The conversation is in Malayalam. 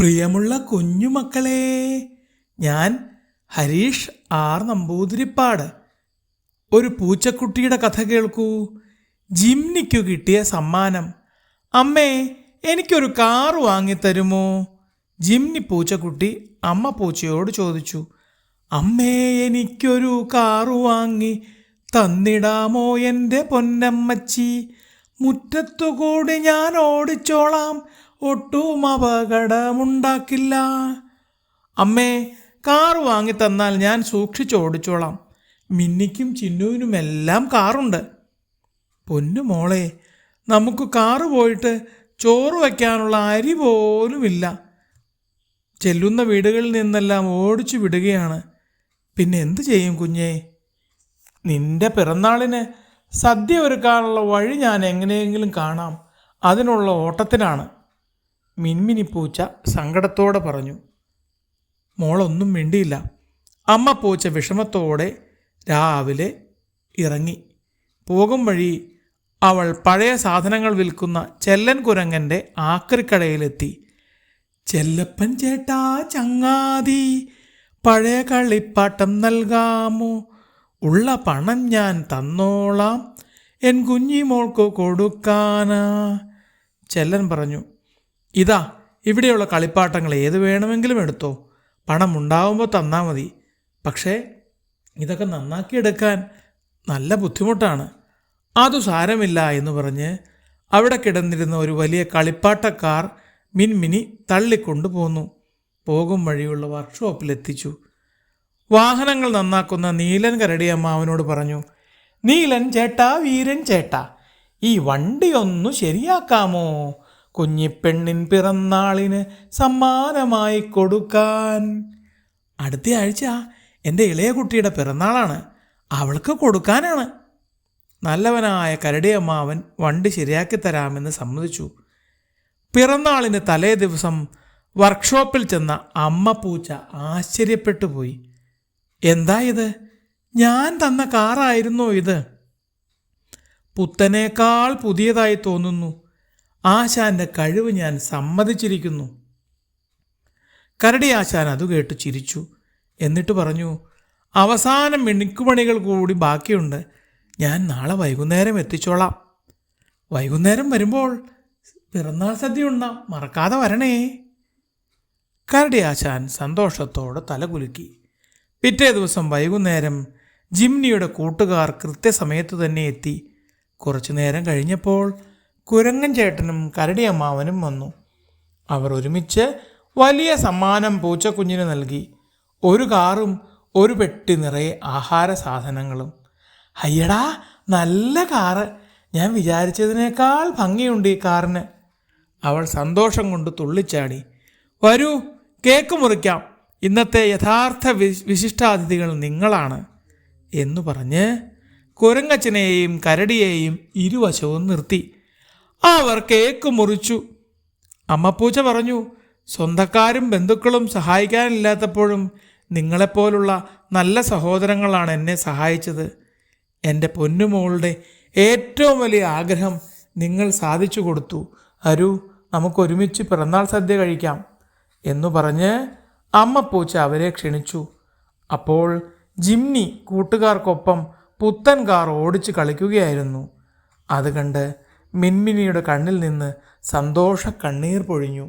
പ്രിയമുള്ള കുഞ്ഞുമക്കളെ ഞാൻ ഹരീഷ് ആർ നമ്പൂതിരിപ്പാട്. ഒരു പൂച്ചക്കുട്ടിയുടെ കഥ കേൾക്കൂ. ജിംനിക്കു കിട്ടിയ സമ്മാനം. അമ്മേ എനിക്കൊരു കാർ വാങ്ങിത്തരുമോ? ജിംനി പൂച്ചക്കുട്ടി അമ്മ പൂച്ചയോട് ചോദിച്ചു. അമ്മേ എനിക്കൊരു കാറ് വാങ്ങി തന്നിടാമോ എന്റെ പൊന്നമ്മച്ചി? മുറ്റത്തുകൂടി ഞാൻ ഓടിച്ചോളാം. ഒട്ടും അപകടമുണ്ടാക്കില്ല. അമ്മേ കാർ വാങ്ങി തന്നാൽ ഞാൻ സൂക്ഷിച്ച് ഓടിച്ചോളാം. മിന്നിക്കും ചിന്നുവിനുമെല്ലാം കാറുണ്ട്. പൊന്നു മോളെ നമുക്ക് കാറ് പോയിട്ട് ചോറ് വയ്ക്കാനുള്ള അരി പോലുമില്ല. ചെല്ലുന്ന വീടുകളിൽ നിന്നെല്ലാം ഓടിച്ചു വിടുകയാണ്. പിന്നെ എന്ത് ചെയ്യും കുഞ്ഞേ? നിന്റെ പിറന്നാളിന് സദ്യ ഒരുക്കാനുള്ള വഴി ഞാൻ എങ്ങനെയെങ്കിലും കാണാം. അതിനുള്ള ഓട്ടത്തിനാണ്. മിൻമിനി പൂച്ച സങ്കടത്തോടെ പറഞ്ഞു മോളൊന്നും മിണ്ടിയില്ല. അമ്മ പൂച്ച വിഷമത്തോടെ രാവിലെ ഇറങ്ങി. പോകും വഴി അവൾ പഴയ സാധനങ്ങൾ വിൽക്കുന്ന ചെല്ലൻ കുരങ്ങന്റെ ആക്രിക്കടയിലെത്തി. ചെല്ലപ്പൻ ചേട്ടാ ചങ്ങാതി പഴയ കളിപ്പാട്ടം നൽകാമോ? ഉള്ള പണം ഞാൻ തന്നോളാം. എൻ കുഞ്ഞിമോൾക്ക് കൊടുക്കാനാ. ചെല്ലൻ പറഞ്ഞു ഇതാ ഇവിടെയുള്ള കളിപ്പാട്ടങ്ങൾ ഏത് വേണമെങ്കിലും എടുത്തോ. പണം ഉണ്ടാവുമ്പോൾ തന്നാൽ മതി. പക്ഷേ ഇതൊക്കെ നന്നാക്കിയെടുക്കാൻ നല്ല ബുദ്ധിമുട്ടാണ്. അതു സാരമില്ല എന്ന് പറഞ്ഞ് അവിടെ കിടന്നിരുന്ന ഒരു വലിയ കളിപ്പാട്ടക്കാർ മിൻമിനി തള്ളിക്കൊണ്ടു പോന്നു പോകും വഴിയുള്ള വർക്ക്ഷോപ്പിലെത്തിച്ചു. വാഹനങ്ങൾ നന്നാക്കുന്ന നീലൻ കരടിയമ്മ അവനോട് പറഞ്ഞു നീലൻ ചേട്ടാ വീരൻ ചേട്ടാ ഈ വണ്ടിയൊന്നു ശരിയാക്കാമോ? കുഞ്ഞിപ്പെണ്ണിൻ പിറന്നാളിന് സമ്മാനമായി കൊടുക്കാൻ. അടുത്ത ആഴ്ച എന്റെ ഇളയ കുട്ടിയുടെ പിറന്നാളാണ്. അവൾക്ക് കൊടുക്കാനാണ്. നല്ലവനായ കരടിയമ്മാവൻ വണ്ടി ശരിയാക്കി തരാമെന്ന് സമ്മതിച്ചു. പിറന്നാളിന് തലേ ദിവസം വർക്ക്ഷോപ്പിൽ ചെന്ന അമ്മ പൂച്ച ആശ്ചര്യപ്പെട്ടു പോയി. എന്താ ഇത്? ഞാൻ തന്ന കാറായിരുന്നോ ഇത്? പുത്തനേക്കാൾ പുതിയതായി തോന്നുന്നു. ആശാന്റെ കഴിവ് ഞാൻ സമ്മതിച്ചിരിക്കുന്നു. കരടി ആശാൻ അത് കേട്ട് ചിരിച്ചു. എന്നിട്ട് പറഞ്ഞു അവസാനം മിണിക്കുമണികൾ കൂടി ബാക്കിയുണ്ട്. ഞാൻ നാളെ വൈകുന്നേരം എത്തിച്ചോളാം. വൈകുന്നേരം വരുമ്പോൾ പിറന്നാൾ സദ്യ ഉണ്ണാം. മറക്കാതെ വരണേ. കരടി ആശാൻ സന്തോഷത്തോടെ തലകുലുക്കി. പിറ്റേ ദിവസം വൈകുന്നേരം ജിംനിയുടെ കൂട്ടുകാർ കൃത്യസമയത്ത് തന്നെ എത്തി. കുറച്ചു നേരം കഴിഞ്ഞപ്പോൾ കുരങ്ങൻ ചേട്ടനും കരടിയമ്മാവനും വന്നു. അവർ ഒരുമിച്ച് വലിയ സമ്മാനം പൂച്ചക്കുഞ്ഞിന് നൽകി. ഒരു കാറും ഒരു പെട്ടി നിറയെ ആഹാര സാധനങ്ങളും. അയ്യടാ നല്ല കാറ്. ഞാൻ വിചാരിച്ചതിനേക്കാൾ ഭംഗിയുണ്ട് ഈ കാറിന്. അവൾ സന്തോഷം കൊണ്ട് തുള്ളിച്ചാടി. വരൂ കേക്ക് മുറിക്കാം. ഇന്നത്തെ യഥാർത്ഥ വിശിഷ്ടാതിഥികൾ നിങ്ങളാണ് എന്നു പറഞ്ഞ് കുരങ്ങച്ചനെയും കരടിയെയും ഇരുവശവും നിർത്തി. അവർ കേക്ക് മുറിച്ചു. അമ്മപ്പൂച്ച പറഞ്ഞു സ്വന്തക്കാരും ബന്ധുക്കളും സഹായിക്കാനില്ലാത്തപ്പോഴും നിങ്ങളെപ്പോലുള്ള നല്ല സഹോദരങ്ങളാണ് എന്നെ സഹായിച്ചത്. എന്റെ പൊന്നുമോളുടെ ഏറ്റവും വലിയ ആഗ്രഹം നിങ്ങൾ സാധിച്ചു കൊടുത്തു. അരു നമുക്കൊരുമിച്ച് പിറന്നാൾ സദ്യ കഴിക്കാം. എന്നു പറഞ്ഞ് അമ്മപ്പൂച്ച അവരെ ക്ഷണിച്ചു. അപ്പോൾ ജിംനി കൂട്ടുകാർക്കൊപ്പം പുത്തൻ കാർ ഓടിച്ച് കളിക്കുകയായിരുന്നു. അത് കണ്ട് മിൻമിനിയുടെ കണ്ണിൽ നിന്ന് സന്തോഷ കണ്ണീർ പൊഴിഞ്ഞു.